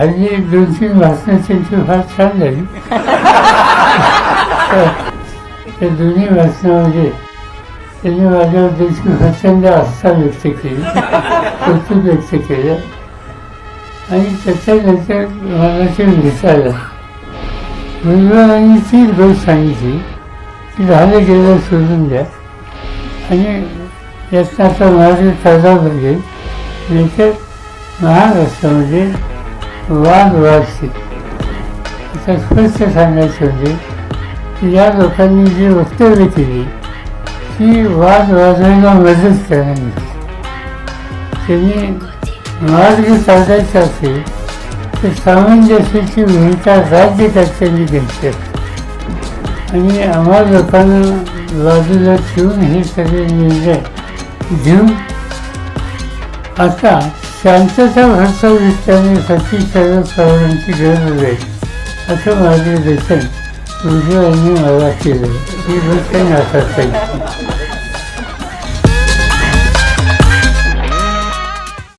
हल्ली दोन तीन भाषणं त्यांची फार छान झाली. त्या दोन्ही भाषणामध्ये त्यांनी माझ्यावर त्यांची प्रचंड आस्था व्यक्त केली कौतुक व्यक्त केलं. आणि त्याच्यानंतर मला ते विचारलं भुजबळांनी तीच गोष्ट सांगितली की झालं गेलं सोडून द्या. आणि यातनं आता मार्ग काढावा लागेल नाहीतर महाराष्ट्रामध्ये वाद वाढतील आता स्पष्ट सांगायचे म्हणजे की या लोकांनी जी वक्तव्य केली ती वाद वाढवायला मदत करणार त्यांनी मार्ग साधायचा असेल तर सामंजस्याची भूमिका राज्यकर्त्यांनी घ्यायची असते आणि आम्हा लोकांना बाजूला ठेवून हे सगळे निर्णय घेऊन आता शांतता भरसविस्ताने सती शरद पवारांची गरज आहे असं माझे मार्गदर्शन उजवा यांनी मला केलं. ही गोष्ट नासाच